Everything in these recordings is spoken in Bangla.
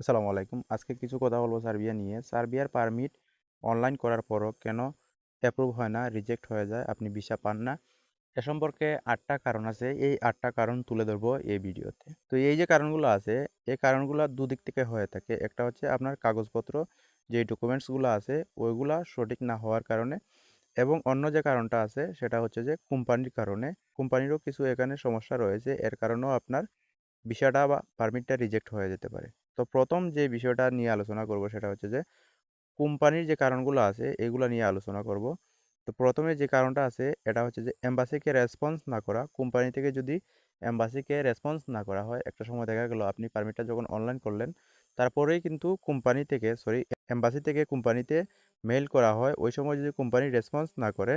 আসসালামু আলাইকুম। আজকে কিছু কথা বলব সার্বিয়া নিয়ে। সার্বিয়ার পারমিট অনলাইন করার পরও কেন অ্যাপ্রুভ হয় না রিজেক্ট হয়ে যায়, আপনি ভিসা পান না? এ সম্পর্কে আটটা কারণ আছে। এই আটটা কারণ তুলে ধরবো এই ভিডিওতে। তো এই যে কারণগুলো আছে, এই কারণগুলো দুদিক থেকে হয়ে থাকে। একটা হচ্ছে আপনার কাগজপত্র যে ডকুমেন্টসগুলো আছে, ওইগুলা সঠিক না হওয়ার কারণে এবং অন্য যে কারণটা আছে, সেটা হচ্ছে যে কোম্পানির কারণে। কোম্পানিরও কিছু এখানে সমস্যা রয়েছে। এর কারণেও আপনার ভিসাটা বা পারমিটটা রিজেক্ট হয়ে যেতে পারে। তো প্রথম যে বিষয়টা নিয়ে আলোচনা করব সেটা হচ্ছে যে, কোম্পানির যে কারণগুলো আছে, এগুলো নিয়ে আলোচনা করব। তো প্রথমে যে কারণটা আছে, এটা হচ্ছে যে এম্বাসিকে রেসপন্স না করা, কোম্পানি থেকে যদি এম্বাসিকে রেসপন্স না করা হয়, একটা সময় দেখা গেল আপনি পারমিটটা যখন অনলাইন করলেন, তারপরেই কিন্তু কোম্পানি থেকে, সরি, এম্বাসি থেকে কোম্পানিতে মেইল করা হয়। ওই সময় যদি কোম্পানি রেসপন্স না করে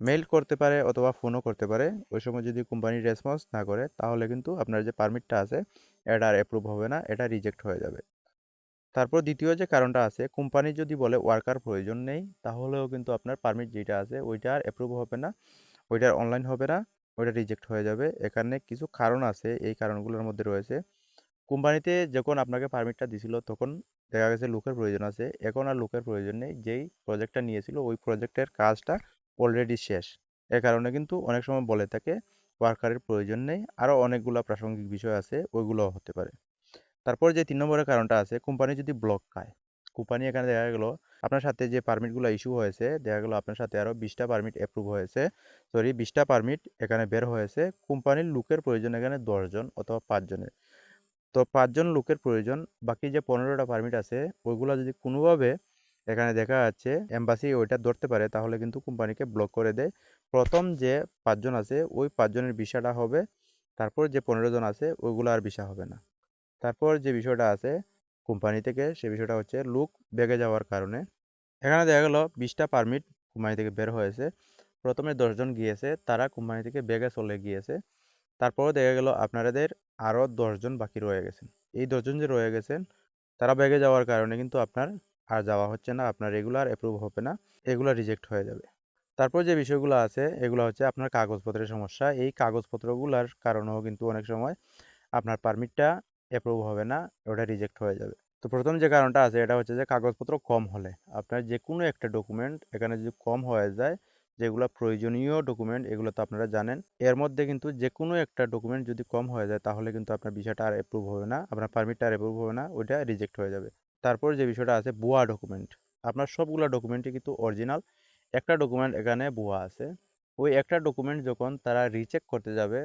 মেইল করতে পারে অথবা ফোনও করতে পারে। ওই সময় যদি কোম্পানি রেসপন্স না করে, তাহলে কিন্তু আপনার যে পারমিটটা আছে, এটা আর অ্যাপ্রুভ হবে না, এটা রিজেক্ট হয়ে যাবে। তারপর দ্বিতীয় যে কারণটা আছে, কোম্পানি যদি বলে ওয়ার্কার প্রয়োজন নেই, তাহলেও কিন্তু আপনার পারমিট যেটা আছে, ওইটা আর অ্যাপ্রুভ হবে না ওইটার অনলাইন হবে না, ওইটা রিজেক্ট হয়ে যাবে। এখানে কিছু কারণ আছে, এই কারণগুলোর মধ্যে রয়েছে। কোম্পানিতে যখন আপনাকে পারমিটটা দিছিল, তখন দেখা গেছে লোকের প্রয়োজন আছে। এখন আর লোকের প্রয়োজন নেই, যেই প্রজেক্টটা নিয়েছিল, ওই প্রজেক্টের কাজটা অলরেডি শেষ। এ কারণে কিন্তু অনেক সময় বলে থাকে ওয়ার্কারের প্রয়োজন নেই। আরও অনেকগুলো প্রাসঙ্গিক বিষয় আছে, ওইগুলোও হতে পারে। তারপর যে তিন নম্বরের কারণটা আছে কোম্পানি যদি ব্লক খায়। কোম্পানি এখানে দেখা গেলো, আপনার সাথে যে পারমিটগুলো ইস্যু হয়েছে, দেখা গেলো আপনার সাথে আরও বিশটা পারমিট অ্যাপ্রুভ হয়েছে। সরি বিশটা পারমিট এখানে বের হয়েছে। কোম্পানির লোকের প্রয়োজন এখানে দশজন অথবা পাঁচজনের তো পাঁচজন লোকের প্রয়োজন, বাকি যে পনেরোটা পারমিট আছে, ওইগুলো যদি কোনোভাবে এখানে দেখা যাচ্ছে এম্বাসি ওইটা ধরতে পারে, তাহলে কিন্তু কোম্পানিকে ব্লক করে দেয়। প্রথম যে পাঁচজন আছে, ওই পাঁচজনের ভিসাটা হবে। তারপর যে পনেরো জন আছে, ওইগুলো আর ভিসা হবে না। তারপর যে বিষয়টা আছে কোম্পানি থেকে, সে বিষয়টা হচ্ছে লুক বেগে যাওয়ার কারণে। এখানে দেখা গেল বিশটা পারমিট কোম্পানি থেকে বের হয়েছে। প্রথমে দশজন গিয়েছে, তারা কোম্পানি থেকে বেগে চলে গিয়েছে। তারপরে দেখা গেল আপনাদের আরও দশজন বাকি রয়ে গেছেন। এই দশজন যে রয়ে গেছেন, তারা বেগে যাওয়ার কারণে কিন্তু আপনার আর যাওয়া হচ্ছে না, আপনার রেগুলার অ্যাপ্রুভ হবে না, এগুলো রিজেক্ট হয়ে যাবে। তারপর যে বিষয়গুলো আছে, এগুলো হচ্ছে আপনার কাগজপত্রের সমস্যা। এই কাগজপত্রগুলোর কারণেও কিন্তু অনেক সময় আপনার পারমিটটা অ্যাপ্রুভ হবে না, ওটা রিজেক্ট হয়ে যাবে। তো প্রথম যে কারণটা আছে, এটা হচ্ছে যে কাগজপত্র কম হলে, আপনার যে কোনো একটা ডকুমেন্ট এখানে যদি কম হয়ে যায়, যেগুলো প্রয়োজনীয় ডকুমেন্ট এগুলো তো আপনারা জানেন, এর মধ্যে কিন্তু যে কোনো একটা ডকুমেন্ট যদি কম হয়ে যায়, তাহলে কিন্তু আপনার বিষয়টা আর অ্যাপ্রুভ হবে না, আপনার পারমিটটা আর অ্যাপ্রুভ হবে না, ওইটা রিজেক্ট হয়ে যাবে। তারপর যে বিষয়টা আছে ভুয়া ডকুমেন্ট আপনার সবগুলো ডকুমেন্টই কিন্তু অরিজিনাল একটা ডকুমেন্ট এখানে ভুয়া আছে। ওই একটা ডকুমেন্ট যখন তারা রিচেক করতে যাবে,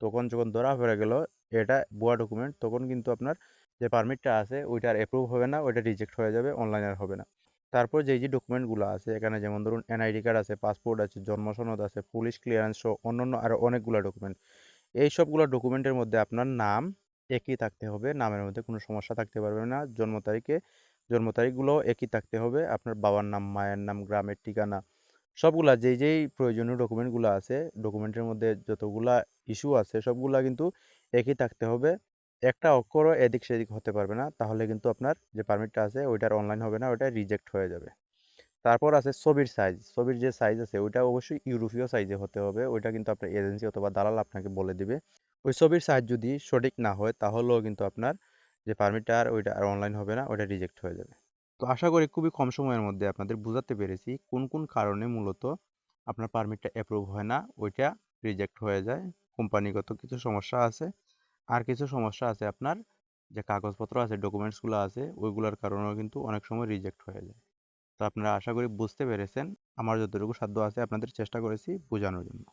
তখন যখন ধরা পড়ে গেল, এটা ভুয়া ডকুমেন্ট তখন কিন্তু আপনার যে পারমিটটা আছে, ওইটা আর অ্যাপ্রুভ হবে না, ওইটা রিজেক্ট হয়ে যাবে অনলাইন আর হবে না। তারপর যেই যে ডকুমেন্টগুলো আছে, এখানে যেমন ধরুন এনআইডি কার্ড আছে পাসপোর্ট আছে, জন্ম সনদ আছে পুলিশ ক্লিয়ারেন্স সহ অন্যান্য আরও অনেকগুলো ডকুমেন্ট এই সবগুলো ডকুমেন্টের মধ্যে আপনার নাম একই থাকতে হবে, নামের মধ্যে কোনো সমস্যা থাকতে পারবে না। জন্ম তারিখে, জন্ম তারিখগুলো একই থাকতে হবে, আপনার বাবার নাম, মায়ের নাম, গ্রামের ঠিকানা, সবগুলা যেই যেই প্রয়োজনীয় ডকুমেন্টগুলো আছে, ডকুমেন্টের মধ্যে যতগুলা ইস্যু আছে, সবগুলা কিন্তু একই থাকতে হবে। একটা অক্ষরও এদিক সেদিক হতে পারবে না, তাহলে কিন্তু আপনার যে পারমিটটা আছে, ওইটার অনলাইন হবে না ওইটা রিজেক্ট হয়ে যাবে। তারপর আছে ছবির সাইজ ছবির যে সাইজ আছে, ওইটা অবশ্যই ইউরোপীয় সাইজে হতে হবে। ওইটা কিন্তু আপনার এজেন্সি অথবা দালাল আপনাকে বলে দিবে। ওই ছবির সাইজ যদি সঠিক না হয়, তাহলেও কিন্তু আপনার যে পারমিটটা আর ওইটা আর অনলাইন হবে না, ওইটা রিজেক্ট হয়ে যাবে। তো আশা করি খুবই কম সময়ের মধ্যে আপনাদের বোঝাতে পেরেছি কোন কোন কারণে মূলত আপনার পারমিটটা অ্যাপ্রুভ হয় না, ওইটা রিজেক্ট হয়ে যায়। কোম্পানিগত কিছু সমস্যা আছে। আর কিছু সমস্যা আছে আপনার, যে কাগজপত্র আছে ডকুমেন্টসগুলো আছে, ওইগুলোর কারণেও কিন্তু অনেক সময় রিজেক্ট হয়ে যায়। তো আপনারা আশা করি বুঝতে পেরেছেন। আমার যতটুকু সাধ্য আছে আপনাদের চেষ্টা করেছি বোঝানোর জন্য।